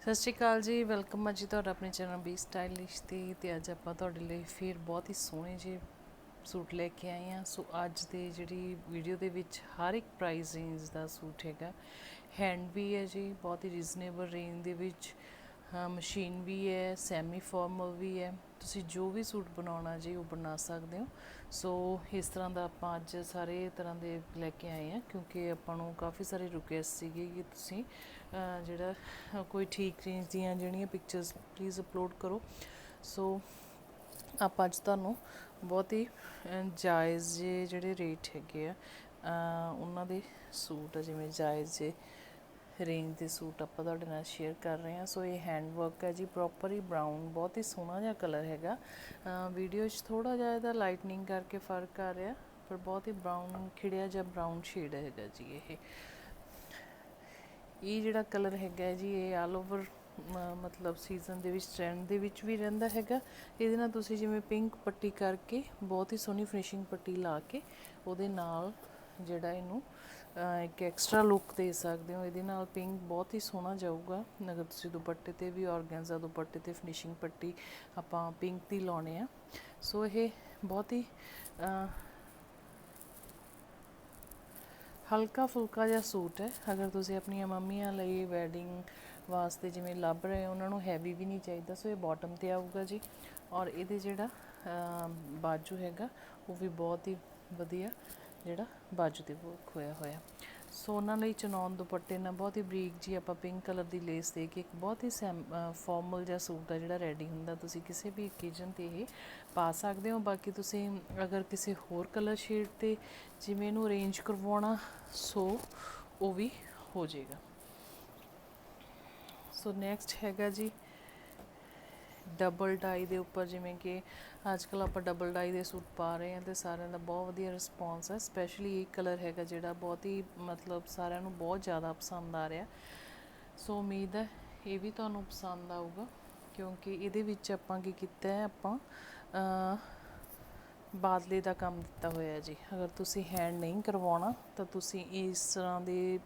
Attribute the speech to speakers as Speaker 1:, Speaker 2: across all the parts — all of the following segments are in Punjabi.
Speaker 1: ਸਤਿ ਸ਼੍ਰੀ ਅਕਾਲ ਜੀ ਵੈਲਕਮ ਆ ਜੀ ਤੁਹਾਡਾ ਆਪਣੇ ਚੈਨਲ ਬੀ ਸਟਾਈਲਿਸ਼ ਤੇ ਤੇ ਅੱਜ ਆਪਾਂ ਤੁਹਾਡੇ ਲਈ ਫਿਰ ਬਹੁਤ ਹੀ ਸੋਹਣੇ ਜਿਹੇ ਸੂਟ ਲੈ ਕੇ ਆਏ ਹਾਂ। ਸੋ ਅੱਜ ਦੇ ਜਿਹੜੀ ਵੀਡੀਓ ਦੇ ਵਿੱਚ ਹਰ ਇੱਕ ਪ੍ਰਾਈਸ ਰੇਂਜ ਦਾ ਸੂਟ ਹੈਗਾ। ਹੈਂਡ ਵੀ ਹੈ ਜੀ, ਬਹੁਤ ਹੀ ਰੀਜ਼ਨੇਬਲ ਰੇਂਜ ਦੇ ਵਿੱਚ। ਮਸ਼ੀਨ ਵੀ ਹੈ ਸੈਮੀ ਫਾਰਮਲ ਵੀ ਹੈ। ਤੁਸੀਂ ਜੋ ਵੀ ਸੂਟ ਬਣਾਉਣਾ ਜੀ, ਉਹ ਬਣਾ ਸਕਦੇ ਹੋ। ਸੋ ਇਸ ਤਰ੍ਹਾਂ ਦਾ ਆਪਾਂ ਅੱਜ ਸਾਰੇ ਤਰ੍ਹਾਂ ਦੇ ਲੈ ਕੇ ਆਏ ਹਾਂ, ਕਿਉਂਕਿ ਆਪਾਂ ਨੂੰ ਕਾਫੀ ਸਾਰੇ ਰਿਕੁਐਸਟ ਸੀਗੇ ਕਿ ਤੁਸੀਂ ਜਿਹੜਾ ਕੋਈ ਠੀਕ ਰੇਂਜ ਦੀਆਂ ਜਿਹੜੀਆਂ ਪਿਕਚਰਸ ਪਲੀਜ਼ ਅਪਲੋਡ ਕਰੋ। ਸੋ ਆਪਾਂ ਅੱਜ ਤੁਹਾਨੂੰ ਬਹੁਤ ਹੀ ਜਾਇਜ਼ ਜਿਹੇ ਜਿਹੜੇ ਰੇਟ ਹੈਗੇ ਆ ਉਹਨਾਂ ਦੇ ਸੂਟ ਆ, ਜਿਵੇਂ ਜਾਇਜ਼ ਜੇ ਰੇਂਜ ਦੇ ਸੂਟ ਆਪਾਂ ਤੁਹਾਡੇ ਨਾਲ ਸ਼ੇਅਰ ਕਰ ਰਹੇ ਹਾਂ। ਸੋ ਇਹ ਹੈਂਡ ਵਰਕ ਹੈ ਜੀ ਪ੍ਰੋਪਰ ਹੀ ਬਰਾਊਨ ਬਹੁਤ ਹੀ ਸੋਹਣਾ ਜਿਹਾ ਕਲਰ ਹੈਗਾ। ਵੀਡੀਓ 'ਚ ਥੋੜਾ ਜਿਹਾ ਇਹਦਾ ਲਾਈਟਨਿੰਗ ਕਰਕੇ ਫ਼ਰਕ ਆ ਰਿਹਾ, ਪਰ ਬਹੁਤ ਹੀ ਬਰਾਊਨ ਖਿੜਿਆ ਜਿਹਾ ਬਰਾਊਨ ਸ਼ੇਡ ਹੈਗਾ ਜੀ ਇਹ। ਇਹ ਜਿਹੜਾ ਕਲਰ ਹੈਗਾ ਜੀ, ਇਹ ਆਲ ਓਵਰ ਮਤਲਬ ਸੀਜ਼ਨ ਦੇ ਵਿੱਚ ਟ੍ਰੈਂਡ ਦੇ ਵਿੱਚ ਵੀ ਰਹਿੰਦਾ ਹੈਗਾ। ਇਹਦੇ ਨਾਲ ਤੁਸੀਂ ਜਿਵੇਂ ਪਿੰਕ ਪੱਟੀ ਕਰਕੇ, ਬਹੁਤ ਹੀ ਸੋਹਣੀ ਫਿਨਿਸ਼ਿੰਗ ਪੱਟੀ ਲਾ ਕੇ, ਉਹਦੇ ਨਾਲ ਜਿਹੜਾ ਇਹਨੂੰ ਇੱਕ ਐਕਸਟਰਾ ਲੁੱਕ ਦੇ ਸਕਦੇ ਹੋ। ਇਹਦੇ ਨਾਲ ਪਿੰਕ ਬਹੁਤ ਹੀ ਸੋਹਣਾ ਜਾਊਗਾ। ਅਗਰ ਤੁਸੀਂ ਦੁਪੱਟੇ ਤੇ ਵੀ ਔਰਗੈਂਜ਼ਾ ਦੁਪੱਟੇ ਤੇ ਫਿਨਿਸ਼ਿੰਗ ਪੱਟੀ ਆਪਾਂ ਪਿੰਕ ਦੀ ਲਾਉਣੇ ਆ। ਸੋ ਇਹ ਬਹੁਤ ਹੀ ਹਲਕਾ ਫੁਲਕਾ ਜਿਹਾ ਸੂਟ ਹੈ। ਅਗਰ ਤੁਸੀਂ ਆਪਣੀਆਂ ਮੰਮੀਆਂ ਲਈ ਵੈਡਿੰਗ ਵਾਸਤੇ ਜਿਵੇਂ ਲੱਭ ਰਹੇ ਹੋ, ਉਹਨਾਂ ਨੂੰ ਹੈਵੀ ਵੀ ਨਹੀਂ ਚਾਹੀਦਾ, ਸੋ ਇਹ ਬਾਟਮ ਤੇ ਆਊਗਾ ਜੀ। ਔਰ ਇਹਦੇ ਜਿਹੜਾ ਬਾਜੂ ਹੈਗਾ, ਉਹ ਵੀ ਬਹੁਤ ਹੀ ਵਧੀਆ ਜਿਹੜਾ ਬਾਜੂ ਤੇ ਵਰਕ ਹੋਇਆ ਹੋਇਆ। ਸੋ ਉਹਨਾਂ ਲਈ ਚਨੌਨ ਦੁਪੱਟੇ ਨਾਲ ਬਹੁਤ ਹੀ ਬਰੀਕ ਜੀ ਆਪਾਂ ਪਿੰਕ ਕਲਰ ਦੀ ਲੇਸ ਦੇ ਕੇ ਇੱਕ ਬਹੁਤ ਹੀ ਫਾਰਮਲ ਜਿਹਾ ਸੂਟ ਆ ਜਿਹੜਾ ਰੈਡੀ ਹੁੰਦਾ, ਤੁਸੀਂ ਕਿਸੇ ਵੀ ਓਕੇਜਨ ਤੇ ਇਹ ਪਾ ਸਕਦੇ ਹੋ। ਬਾਕੀ ਤੁਸੀਂ ਅਗਰ ਕਿਸੇ ਹੋਰ ਕਲਰ ਸ਼ੇਡ ਤੇ ਜਿਵੇਂ ਇਹਨੂੰ ਅਰੇਂਜ ਕਰਵਾਉਣਾ, ਸੋ ਉਹ ਵੀ ਹੋ ਜਾਏਗਾ। ਸੋ ਨੈਕਸਟ ਹੈਗਾ ਜੀ ਡਬਲ ਡਾਈ ਦੇ ਉੱਪਰ ਜਿਵੇਂ ਕਿ ਅੱਜ ਕੱਲ ਆਪਾਂ ਡਬਲ ਡਾਈ ਦੇ ਸੂਟ ਪਾ ਰਹੇ ਹਾਂ ਤੇ ਸਾਰਿਆਂ ਦਾ ਬਹੁਤ ਵਧੀਆ ਰਿਸਪੌਂਸ ਹੈ ਸਪੈਸ਼ਲੀ ਇਹ ਕਲਰ ਹੈਗਾ ਜਿਹੜਾ ਬਹੁਤ ਹੀ ਮਤਲਬ ਸਾਰਿਆਂ ਨੂੰ ਬਹੁਤ ਜ਼ਿਆਦਾ ਪਸੰਦ ਆ ਰਿਹਾ। ਸੋ ਉਮੀਦ ਹੈ ਇਹ ਵੀ ਤੁਹਾਨੂੰ ਪਸੰਦ ਆਊਗਾ, ਕਿਉਂਕਿ ਇਹਦੇ ਵਿੱਚ ਆਪਾਂ ਕੀ ਕੀਤਾ ਹੈ, ਆਪਾਂ ਬਾਦਲੇ ਦਾ ਕੰਮ ਦਿੱਤਾ ਹੋਇਆ ਜੀ। ਅਗਰ ਤੁਸੀਂ ਹੈਂਡ ਨਹੀਂ ਕਰਵਾਉਣਾ, ਤਾਂ ਤੁਸੀਂ ਇਸ ਤਰ੍ਹਾਂ ਦੇ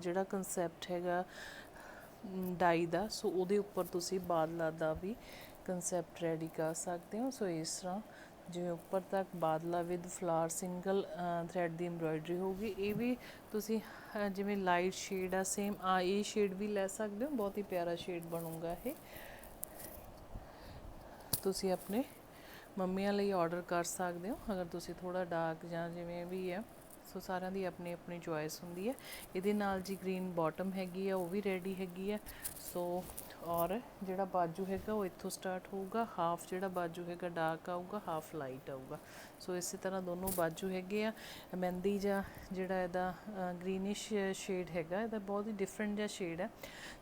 Speaker 1: ਜਿਹੜਾ ਕਨਸੈਪਟ ਹੈਗਾ ਡਾਈ ਦਾ ਸੋ ਉਹਦੇ ਉੱਪਰ ਤੁਸੀਂ ਬਾਦਲਾ ਦਾ ਵੀ ਕਨਸੈਪਟ ਰੈਡੀ ਕਰ ਸਕਦੇ ਹੋ। ਸੋ ਇਸ ਤਰ੍ਹਾਂ ਜਿਵੇਂ ਉੱਪਰ ਤੱਕ badla with flower single thread ਦੀ ਐਮਬ੍ਰਾਇਡਰੀ ਹੋਊਗੀ। ਇਹ ਵੀ ਤੁਸੀਂ ਜਿਵੇਂ ਲਾਈਟ ਸ਼ੇਡ ਆ ਸੇਮ ਆ, ਇਹ ਸ਼ੇਡ ਵੀ ਲੈ ਸਕਦੇ ਹੋ। ਬਹੁਤ ਹੀ ਪਿਆਰਾ ਸ਼ੇਡ ਬਣੂਗਾ ਇਹ। ਤੁਸੀਂ ਆਪਣੇ ਮੰਮੀਆਂ ਲਈ ਆਰਡਰ ਕਰ ਸਕਦੇ ਹੋ। ਅਗਰ ਤੁਸੀਂ ਥੋੜਾ ਡਾਰਕ ਜਾਂ ਜਿਵੇਂ ਵੀ ਹੈ, ਸੋ ਸਾਰਿਆਂ ਦੀ ਆਪਣੀ ਆਪਣੀ ਚੁਆਇਸ ਹੁੰਦੀ ਹੈ। ਇਹਦੇ ਨਾਲ ਜੀ ਗ੍ਰੀਨ ਬਾਟਮ ਹੈਗੀ ਆ, ਉਹ ਵੀ ਰੈਡੀ ਹੈਗੀ ਆ। ਸੋ ਔਰ ਜਿਹੜਾ ਬਾਜੂ ਹੈਗਾ ਉਹ ਇੱਥੋਂ ਸਟਾਰਟ ਹੋਊਗਾ ਹਾਫ ਜਿਹੜਾ ਬਾਜੂ ਹੈਗਾ ਡਾਰਕ ਆਊਗਾ ਹਾਫ ਲਾਈਟ ਆਊਗਾ। ਸੋ ਇਸੇ ਤਰ੍ਹਾਂ ਦੋਨੋਂ ਬਾਜੂ ਹੈਗੇ ਆ। ਮਹਿੰਦੀ ਜਾਂ ਜਿਹੜਾ ਇਹਦਾ ਗ੍ਰੀਨਿਸ਼ ਸ਼ੇਡ ਹੈਗਾ, ਇਹਦਾ ਬਹੁਤ ਹੀ ਡਿਫਰੈਂਟ ਜਿਹਾ ਸ਼ੇਡ ਹੈ।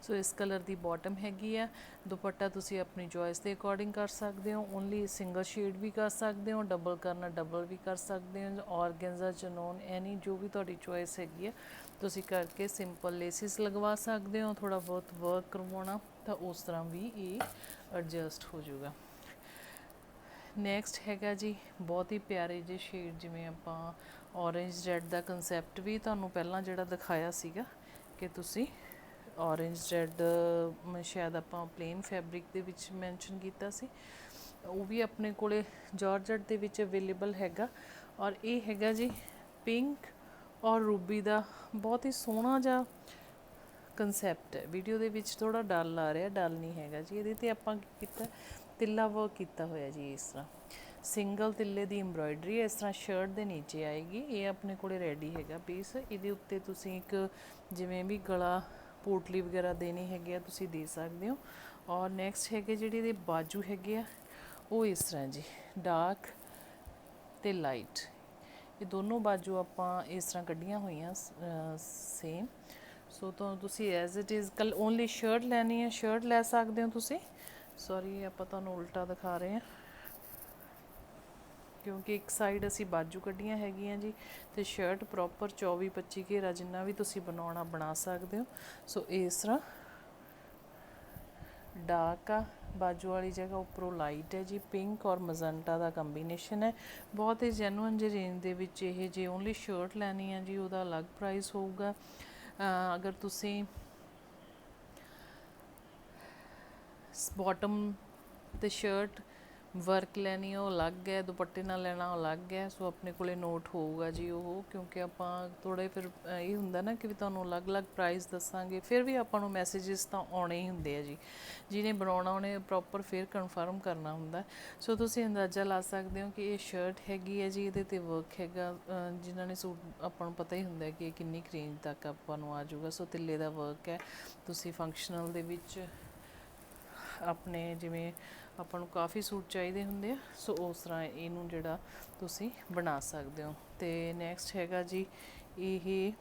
Speaker 1: ਸੋ ਇਸ ਕਲਰ ਦੀ ਬਾਟਮ ਹੈਗੀ ਆ। ਦੁਪੱਟਾ ਤੁਸੀਂ ਆਪਣੀ ਚੋਇਸ ਦੇ ਅਕੋਰਡਿੰਗ ਕਰ ਸਕਦੇ ਹੋ। ਓਨਲੀ ਸਿੰਗਲ ਸ਼ੇਡ ਵੀ ਕਰ ਸਕਦੇ ਹੋ ਡਬਲ ਕਰਨਾ ਡਬਲ ਵੀ ਕਰ ਸਕਦੇ ਹੋ ਔਰਗੈਂਜ਼ਾ ਚਨੋਨ ਐਨੀ ਜੋ ਵੀ ਤੁਹਾਡੀ ਚੋਇਸ ਹੈਗੀ ਆ, ਤੁਸੀਂ ਕਰਕੇ ਸਿੰਪਲ ਲੇਸਿਸ ਲਗਵਾ ਸਕਦੇ ਹੋ। ਥੋੜਾ ਬਹੁਤ ਵਰਕ ਕਰਵਾਉਣਾ। ਤਾਂ ਉਸ ਤਰ੍ਹਾਂ ਵੀ ਇਹ ਐਡਜਸਟ ਹੋ ਜਾਊਗਾ। ਨੈਕਸਟ ਹੈਗਾ ਜੀ, ਬਹੁਤ ਹੀ ਪਿਆਰੇ ਜਿਹੇ ਸ਼ੇਡ ਜਿਵੇਂ ਆਪਾਂ orange ਰੈੱਡ ਦਾ ਕਨਸੈਪਟ ਵੀ ਤੁਹਾਨੂੰ ਪਹਿਲਾਂ ਜਿਹੜਾ ਦਿਖਾਇਆ ਸੀਗਾ ਕਿ ਤੁਸੀਂ orange ਰੈੱਡ ਸ਼ਾਇਦ ਆਪਾਂ ਪਲੇਨ ਫੈਬਰਿਕ ਦੇ ਵਿੱਚ ਮੈਂਸ਼ਨ ਕੀਤਾ ਸੀ। ਉਹ ਵੀ ਆਪਣੇ ਕੋਲੇ ਜਾਰਜਟ ਦੇ ਵਿੱਚ ਅਵੇਲੇਬਲ ਹੈਗਾ ਔਰ ਇਹ ਹੈਗਾ ਜੀ ਪਿੰਕ ਔਰ ਰੂਬੀ ਦਾ ਬਹੁਤ ਹੀ ਸੋਹਣਾ ਜਿਹਾ ਕਨਸੈਪਟ ਹੈ। ਵੀਡੀਓ ਦੇ ਵਿੱਚ ਥੋੜਾ ਡਲ ਆ ਰਿਹਾ, ਡਲ ਨਹੀਂ ਹੈਗਾ ਜੀ। ਇਹਦੇ ਤੇ ਆਪਾਂ ਕੀ ਕੀਤਾ, ਤਿੱਲਾ ਵਰਕ ਕੀਤਾ ਹੋਇਆ ਜੀ ਇਸ ਤਰ੍ਹਾਂ। ਸਿੰਗਲ ਤਿੱਲੇ ਦੀ ਐਮਬ੍ਰਾਇਡਰੀ ਇਸ ਤਰ੍ਹਾਂ ਸ਼ਰਟ ਦੇ ਨੀਚੇ ਆਏਗੀ। ਇਹ ਆਪਣੇ ਕੋਲੇ ਰੈਡੀ ਹੈਗਾ ਪੀਸ ਇਹਦੇ ਉੱਤੇ ਤੁਸੀਂ ਇੱਕ ਜਿਵੇਂ ਵੀ ਗਲਾ, ਪੋਟਲੀ ਵਗੈਰਾ ਦੇਣੀ ਹੈਗੀ ਆ, ਤੁਸੀਂ ਦੇ ਸਕਦੇ ਹੋ। ਔਰ ਨੈਕਸਟ ਹੈਗੇ ਜਿਹੜੇ ਇਹਦੇ ਬਾਜੂ ਹੈਗੇ ਆ, ਉਹ ਇਸ ਤਰ੍ਹਾਂ ਜੀ। ਡਾਰਕ ਤੇ ਲਾਈਟ ਇਹ ਦੋਨੋਂ ਬਾਜੂ ਆਪਾਂ ਇਸ ਤਰ੍ਹਾਂ ਕੱਢੀਆਂ ਹੋਈਆਂ ਸੇਮ ਸੋ ਤੁਹਾਨੂੰ ਤੁਸੀਂ ਐਜ਼ ਇਟ ਇਜ਼ ਕੱਲ ਓਨਲੀ ਸ਼ਰਟ ਲੈਣੀ ਹੈ ਸ਼ਰਟ ਲੈ ਸਕਦੇ ਹੋ ਤੁਸੀਂ? ਸੌਰੀ ਆਪਾਂ ਤੁਹਾਨੂੰ ਉਲਟਾ ਦਿਖਾ ਰਹੇ ਹਾਂ। ਕਿਉਂਕਿ ਇੱਕ ਸਾਈਡ ਅਸੀਂ ਬਾਜੂ ਕੱਢੀਆਂ ਹੈਗੀਆਂ ਜੀ ਤੇ ਸ਼ਰਟ ਪ੍ਰੋਪਰ 24 25 ਘੇਰਾ ਜਿੰਨਾ ਵੀ ਤੁਸੀਂ ਬਣਾਉਣਾ ਬਣਾ ਸਕਦੇ ਹੋ। ਸੋ ਇਸ ਤਰ੍ਹਾਂ ਡਾਰਕ ਆ, ਬਾਜੂ ਵਾਲੀ ਜਗ੍ਹਾ ਉੱਪਰੋਂ ਲਾਈਟ ਹੈ ਜੀ ਪਿੰਕ ਔਰ ਮਜ਼ੰਟਾ ਦਾ ਕੰਬੀਨੇਸ਼ਨ ਹੈ। ਬਹੁਤ ਹੀ ਜੈਨੂਇਨ ਜਿਹੀ ਰੇਂਜ ਦੇ ਵਿੱਚ ਇਹ ਜੇ ਓਨਲੀ ਸ਼ਰਟ ਲੈਣੀ ਹੈ ਜੀ, ਉਹਦਾ ਅਲੱਗ ਪ੍ਰਾਈਸ ਹੋਊਗਾ। ਅਗਰ ਤੁਸੀਂ ਬਾਟਮ ਤੇ ਸ਼ਰਟ ਵਰਕ ਲੈਣੀ ਉਹ ਅਲੱਗ ਹੈ ਦੁਪੱਟੇ ਨਾਲ ਲੈਣਾ ਅਲੱਗ ਹੈ ਸੋ ਆਪਣੇ ਕੋਲੇ ਨੋਟ ਹੋਊਗਾ ਜੀ ਉਹ ਕਿਉਂਕਿ ਆਪਾਂ ਥੋੜੇ ਫਿਰ ਇਹ ਹੁੰਦਾ ਨਾ ਕਿ ਵੀ ਤੁਹਾਨੂੰ ਅਲੱਗ-ਅਲੱਗ ਪ੍ਰਾਈਸ ਦੱਸਾਂਗੇ ਫਿਰ ਵੀ ਆਪਾਂ ਨੂੰ ਮੈਸੇजेस ਤਾਂ ਆਉਣੇ ਹੀ ਹੁੰਦੇ ਆ ਜੀ। ਜਿਹਨੇ ਬਣਾਉਣਾ ਉਹਨੇ ਪ੍ਰੋਪਰ ਫਿਰ ਕਨਫਰਮ ਕਰਨਾ ਹੁੰਦਾ। ਸੋ ਤੁਸੀਂ ਅੰਦਾਜ਼ਾ ਲਾ ਸਕਦੇ ਹੋ ਕਿ ਇਹ ਸ਼ਰਟ ਹੈਗੀ ਹੈ ਜੀ ਇਹਦੇ ਤੇ ਵਰਕ ਹੈਗਾ ਅ, ਜਿਨ੍ਹਾਂ ਨੇ ਸੂਟ ਆਪਾਂ ਨੂੰ ਪਤਾ ਹੀ ਹੁੰਦਾ ਕਿ ਇਹ ਕਿੰਨੀ ਕੁ ਰੇਂਜ ਤੱਕ ਆਪਾਂ ਨੂੰ ਆ ਜਾਊਗਾ। ਸੋ ਤਿੱਲੇ ਦਾ ਵਰਕ ਹੈ ਤੁਸੀਂ ਫੰਕਸ਼ਨਲ ਦੇ ਵਿੱਚ ਆਪਣੇ ਜਿਵੇਂ ਆਪਾਂ ਨੂੰ ਕਾਫੀ ਸੂਟ ਚਾਹੀਦੇ ਹੁੰਦੇ ਆ, ਸੋ ਉਸ ਤਰ੍ਹਾਂ ਇਹਨੂੰ ਜਿਹੜਾ ਤੁਸੀਂ ਬਣਾ ਸਕਦੇ ਹੋ। ਤੇ ਨੈਕਸਟ ਹੈਗਾ ਜੀ, ਇਹ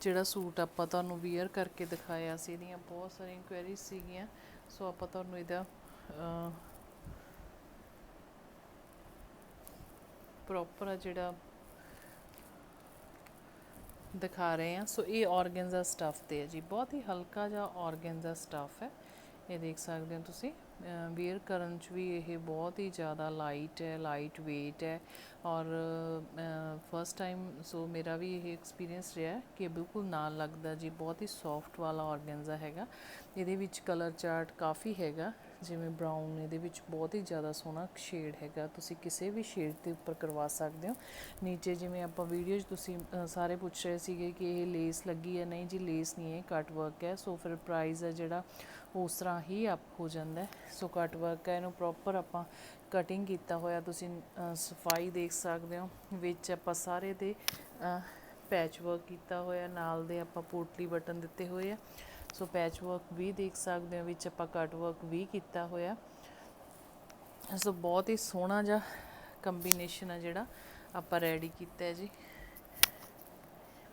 Speaker 1: ਜਿਹੜਾ ਸੂਟ ਆਪਾਂ ਤੁਹਾਨੂੰ ਵੀਅਰ ਕਰਕੇ ਦਿਖਾਇਆ ਸੀ, ਇਹਦੀਆਂ ਬਹੁਤ ਸਾਰੀਆਂ ਇਨਕੁਆਇਰੀਜ਼ ਸੀਗੀਆਂ। ਸੋ ਆਪਾਂ ਤੁਹਾਨੂੰ ਇਹਦਾ ਪ੍ਰੋਪਰ ਆ ਜਿਹੜਾ ਦਿਖਾ ਰਹੇ ਹਾਂ। ਸੋ ਇਹ ਆਰਗੈਂਜ਼ਾ ਸਟਫ ਤੇ ਹੈ ਜੀ। ਬਹੁਤ ਹੀ ਹਲਕਾ ਜਿਹਾ ਆਰਗੈਂਜ਼ਾ ਸਟਫ ਹੈ। ਇਹ ਦੇਖ ਸਕਦੇ ਹੋ ਤੁਸੀਂ। ਵੇਅਰ ਕਰਨ ਚ ਵੀ ਇਹ ਬਹੁਤ ਹੀ ਜ਼ਿਆਦਾ ਲਾਈਟ ਹੈ ਲਾਈਟ weight ਹੈ। ਔਰ ਫਸਟ ਟਾਈਮ ਸੋ ਮੇਰਾ ਵੀ ਇਹ ਐਕਸਪੀਰੀਅੰਸ ਰਿਹਾ ਕਿ ਬਿਲਕੁਲ ਨਾ ਲੱਗਦਾ ਜੀ। ਬਹੁਤ ਹੀ ਸੌਫਟ ਵਾਲਾ ਆਰਗੈਂਜ਼ਾ ਹੈਗਾ। ਇਹਦੇ ਵਿੱਚ ਕਲਰ ਚਾਰਟ ਕਾਫੀ ਹੈਗਾ। ਜਿਵੇਂ ਬਰਾਊਨ ਇਹਦੇ ਵਿੱਚ ਬਹੁਤ ਹੀ ਜ਼ਿਆਦਾ ਸੋਹਣਾ ਸ਼ੇਡ ਹੈਗਾ, ਤੁਸੀਂ ਕਿਸੇ ਵੀ ਸ਼ੇਡ ਦੇ ਉੱਪਰ ਕਰਵਾ ਸਕਦੇ ਹੋ। ਨੀਚੇ ਜਿਵੇਂ ਆਪਾਂ ਵੀਡੀਓ 'ਚ ਤੁਸੀਂ ਸਾਰੇ ਪੁੱਛ ਰਹੇ ਸੀਗੇ ਕਿ ਇਹ ਲੇਸ ਲੱਗੀ ਹੈ ਨਹੀਂ, ਜੀ ਲੇਸ ਨਹੀਂ ਹੈ ਕੱਟ ਵਰਕ ਹੈ। ਸੋ ਫਿਰ ਪ੍ਰਾਈਸ ਹੈ ਜਿਹੜਾ ਉਸ ਤਰ੍ਹਾਂ ਹੀ ਅਪ ਹੋ ਜਾਂਦਾ ਸੋ ਕੱਟ ਵਰਕ ਹੈ, ਇਹਨੂੰ ਪ੍ਰੋਪਰ ਆਪਾਂ ਕਟਿੰਗ ਕੀਤਾ ਹੋਇਆ ਤੁਸੀਂ ਸਫ਼ਾਈ ਦੇਖ ਸਕਦੇ ਹੋ, ਵਿੱਚ ਆਪਾਂ ਸਾਰੇ ਦੇ ਪੈਚ ਵਰਕ ਕੀਤਾ ਹੋਇਆ, ਨਾਲ ਦੇ ਆਪਾਂ ਪੋਟਲੀ ਬਟਨ ਦਿੱਤੇ ਹੋਏ ਆ। ਸੋ ਪੈਚ ਵਰਕ ਵੀ ਦੇਖ ਸਕਦੇ ਹੋ, ਵਿੱਚ ਆਪਾਂ ਕੱਟ ਵਰਕ ਵੀ ਕੀਤਾ ਹੋਇਆ। ਸੋ ਬਹੁਤ ਹੀ ਸੋਹਣਾ ਜਿਹਾ ਕੰਬੀਨੇਸ਼ਨ ਆ ਜਿਹੜਾ ਆਪਾਂ ਰੈਡੀ ਕੀਤਾ ਹੈ ਜੀ।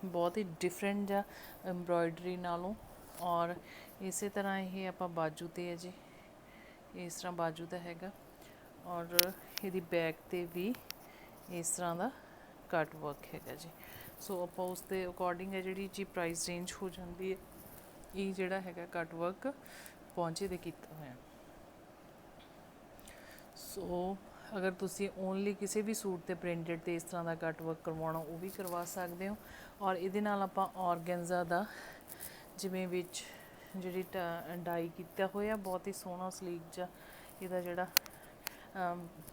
Speaker 1: ਬਹੁਤ ਹੀ ਡਿਫਰੈਂਟ ਜਿਹਾ ਐਮਬ੍ਰੋਇਡਰੀ ਨਾਲੋਂ ਔਰ ਇਸੇ ਤਰ੍ਹਾਂ ਇਹ ਆਪਾਂ ਬਾਜੂ ਤੇ ਹੈ ਜੀ। ਇਸ ਤਰ੍ਹਾਂ ਬਾਜੂ ਦਾ ਹੈਗਾ ਔਰ ਇਹਦੀ ਬੈਕ ਤੇ ਵੀ ਇਸ ਤਰ੍ਹਾਂ ਦਾ ਕੱਟ ਵਰਕ ਹੈਗਾ ਜੀ। ਸੋ ਆਪਾਂ ਉਸ ਦੇ ਅਕੋਰਡਿੰਗ ਹੈ ਜਿਹੜੀ ਜੀ ਪ੍ਰਾਈਸ ਰੇਂਜ ਹੋ ਜਾਂਦੀ ਹੈ ਇਹ ਜਿਹੜਾ ਹੈਗਾ ਕੱਟ ਵਰਕ ਪਹੁੰਚੇ ਦੇ ਕੀਤਾ ਹੋਇਆ। ਸੋ ਅਗਰ ਤੁਸੀਂ ਓਨਲੀ ਕਿਸੇ ਵੀ ਸੂਟ ਤੇ ਪ੍ਰਿੰਟਡ ਤੇ ਇਸ ਤਰ੍ਹਾਂ ਦਾ ਕੱਟ ਵਰਕ ਕਰਵਾਉਣਾ, ਉਹ ਵੀ ਕਰਵਾ ਸਕਦੇ ਹੋ। ਔਰ ਇਹਦੇ ਨਾਲ ਆਪਾਂ ਆਰਗੈਂਜ਼ਾ ਦਾ ਜਿਵੇਂ ਵਿੱਚ ਜਿਹੜੀ ਡਾਈ ਕੀਤਾ ਹੋਇਆ, ਬਹੁਤ ਹੀ ਸੋਹਣਾ ਸਲੀਕ ਜਿਹਾ ਇਹਦਾ ਜਿਹੜਾ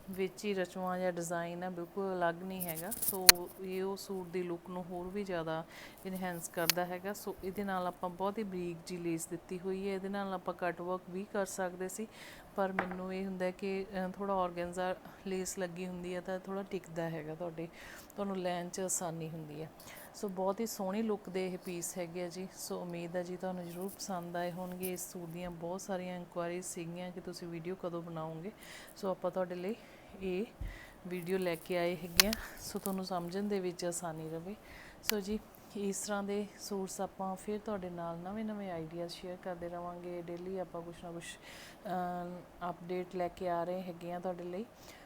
Speaker 1: ਵਿੱਚ ਹੀ ਰਚਵਾਂ ਜਾਂ ਡਿਜ਼ਾਈਨ ਹੈ ਬਿਲਕੁਲ ਅਲੱਗ ਨਹੀਂ ਹੈਗਾ। ਸੋ ਇਹ ਉਹ ਸੂਟ ਦੀ ਲੁੱਕ ਨੂੰ ਹੋਰ ਵੀ ਜ਼ਿਆਦਾ ਇਨਹੈਂਸ ਕਰਦਾ ਹੈਗਾ। ਸੋ ਇਹਦੇ ਨਾਲ ਆਪਾਂ ਬਹੁਤ ਹੀ ਬਰੀਕ ਜੀ ਲੇਸ ਦਿੱਤੀ ਹੋਈ ਹੈ। ਇਹਦੇ ਨਾਲ ਆਪਾਂ ਕੱਟ ਵਰਕ ਵੀ ਕਰ ਸਕਦੇ ਸੀ। ਪਰ ਮੈਨੂੰ ਇਹ ਹੁੰਦਾ ਕਿ ਥੋੜਾ ਆਰਗੈਂਜ਼ਾ ਲੇਸ ਲੱਗੀ ਹੁੰਦੀ ਹੈ ਤਾਂ ਥੋੜਾ ਟਿਕਦਾ ਹੈਗਾ ਤੁਹਾਡੇ। ਤੁਹਾਨੂੰ ਲੈਣ 'ਚ ਆਸਾਨੀ ਹੁੰਦੀ ਹੈ। ਸੋ ਬਹੁਤ ਹੀ ਸੋਹਣੀ ਲੁੱਕ ਦੇ ਇਹ ਪੀਸ ਹੈਗੇ ਆ ਜੀ। ਸੋ ਉਮੀਦ ਹੈ ਜੀ ਤੁਹਾਨੂੰ ਜ਼ਰੂਰ ਪਸੰਦ ਆਏ ਹੋਣਗੇ। ਇਸ ਸੂਟ ਦੀਆਂ ਬਹੁਤ ਸਾਰੀਆਂ ਇਨਕੁਆਇਰੀਜ਼ ਸੀਗੀਆਂ ਕਿ ਤੁਸੀਂ ਵੀਡੀਓ ਕਦੋਂ ਬਣਾਓਗੇ। ਸੋ ਆਪਾਂ ਤੁਹਾਡੇ ਲਈ ਇਹ ਵੀਡੀਓ ਲੈ ਕੇ ਆਏ ਹੈਗੇ ਆ। ਸੋ ਤੁਹਾਨੂੰ ਸਮਝਣ ਦੇ ਵਿੱਚ ਆਸਾਨੀ ਰਵੇ। ਸੋ ਜੀ, ਇਸ ਤਰ੍ਹਾਂ ਦੇ ਸੂਟਸ ਆਪਾਂ ਫਿਰ ਤੁਹਾਡੇ ਨਾਲ ਨਵੇਂ-ਨਵੇਂ ਆਈਡੀਆਜ਼ ਸ਼ੇਅਰ ਕਰਦੇ ਰਵਾਂਗੇ। ਡੇਲੀ ਆਪਾਂ ਕੁਛ ਨਾ ਕੁਛ ਅਪਡੇਟ ਲੈ ਕੇ ਆ ਰਹੇ ਹੈਗੇ ਆ ਤੁਹਾਡੇ ਲਈ।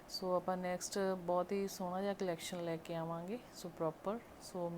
Speaker 1: ਸੋ ਆਪਾਂ ਨੈਕਸਟ ਬਹੁਤ ਹੀ ਸੋਹਣਾ ਜਿਹਾ ਕਲੈਕਸ਼ਨ ਲੈ ਕੇ ਆਵਾਂਗੇ। ਸੋ ਪ੍ਰੋਪਰ ਸੋ